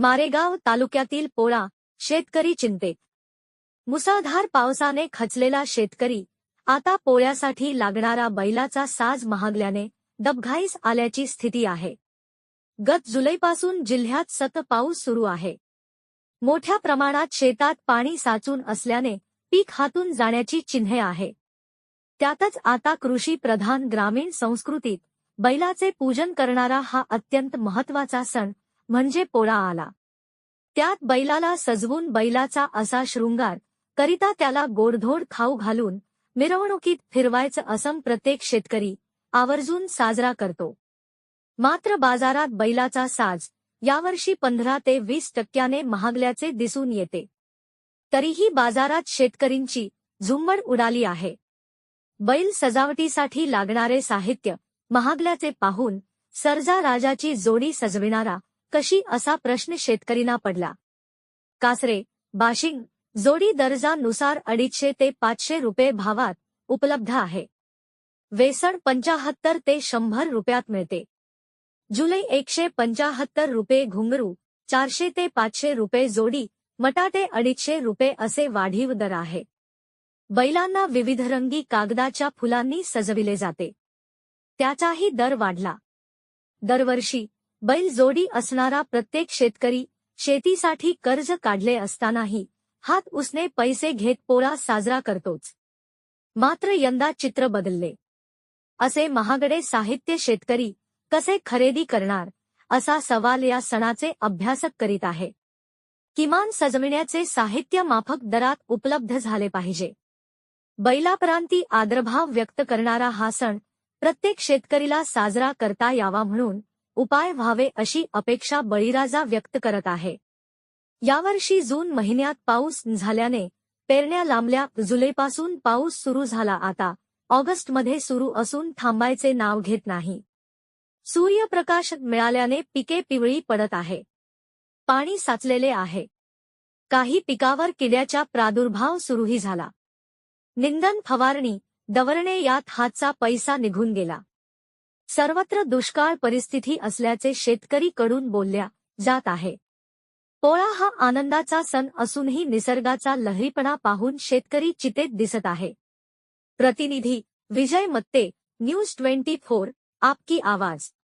मारेगाव तालुक्यातील पोळा शेतकरी चिंतेत मुसळधार पावसाने खचलेला शेतकरी आता पोळ्यासाठी लागणारा बैलाचा साज महागल्याने डबघाईस आल्याची स्थिती आहे. गत जुलैपासून जिल्ह्यात सत पाऊस सुरू आहे. मोठ्या प्रमाणात शेतात पाणी साचून असल्याने पीक हातून जाण्याची चिन्हे आहे. त्यातच आता कृषी प्रधान ग्रामीण संस्कृतीत बैलाचे पूजन करणारा हा अत्यंत महत्त्वाचा सण म्हणजे पोळा आला. त्यात बैलाला सजवून बैलाचा असा शृंगार करिता त्याला गोडधोड खाऊ घालून मिरवणुकीत फिरवायचं असं प्रत्येक शेतकरी आवर्जून साजरा करतो. मात्र बाजारात बैलाचा साज यावर्षी पंधरा ते वीस टक्क्याने महागल्याचे दिसून येते. तरीही बाजारात शेतकरींची झुंबड उडाली आहे. बैल सजावटीसाठी लागणारे साहित्य महागल्याचे पाहून सरजा राजाची जोडी सजविणारा कशी असा प्रश्न शेतकरींना पडला. कासरे बाशिंग जोडी दर्जानुसार अडीचशे ते पाचशे रुपये भावात उपलब्ध आहे. वेसण पंचाहत्तर ते शंभर रुपयात मिळते. जुलै एकशे पंचाहत्तर रुपये घुंगरू चारशे ते पाचशे रुपये जोडी मटाटे अडीचशे रुपये असे वाढीव दर आहे. बैलांना विविध रंगी कागदाच्या फुलांनी सजविले जाते. त्याचाही दर वाढला. दरवर्षी बैल जोडी असणारा प्रत्येक शेतकरी शेतीसाठी कर्ज काढले असतानाही हात उसने पैसे घेत पोळा साजरा करतोच. मात्र यंदा चित्र बदलले. असे महागडे साहित्य शेतकरी कसे खरेदी करणार असा सवाल या सणाचे अभ्यासक करीत आहे. किमान सजविण्याचे साहित्य माफक दरात उपलब्ध झाले पाहिजे. बैलापरांती आदरभाव व्यक्त करणारा हा सण प्रत्येक शेतकरीला साजरा करता यावा म्हणून उपाय व्हावे अशी अपेक्षा बळीराजा व्यक्त करत आहे. यावर्षी जून महिन्यात पाऊस झाल्याने पेरण्या लांबल्या जुलैपासून पाऊस सुरू झाला. आता ऑगस्टमध्ये सुरू असून थांबायचे नाव घेत नाही. सूर्यप्रकाश मिळाल्याने पिके पिवळी पडत आहे. पाणी साचलेले आहे. काही पिकावर किड्याचा प्रादुर्भाव सुरूही झाला. निंदन फवारणी दवरणे यात हातचा पैसा निघून गेला. सर्वत्र दुष्काळ परिस्थिती असल्याचे शेतकरी कडून बोलल्या जात आहे. पोळा हा आनंदाचा सण असूनही निसर्गाचा लहरीपणा पाहून शेतकरी चितेत दिसत आहे. प्रतिनिधी Vijay Matte news twenty four आपकी आवाज.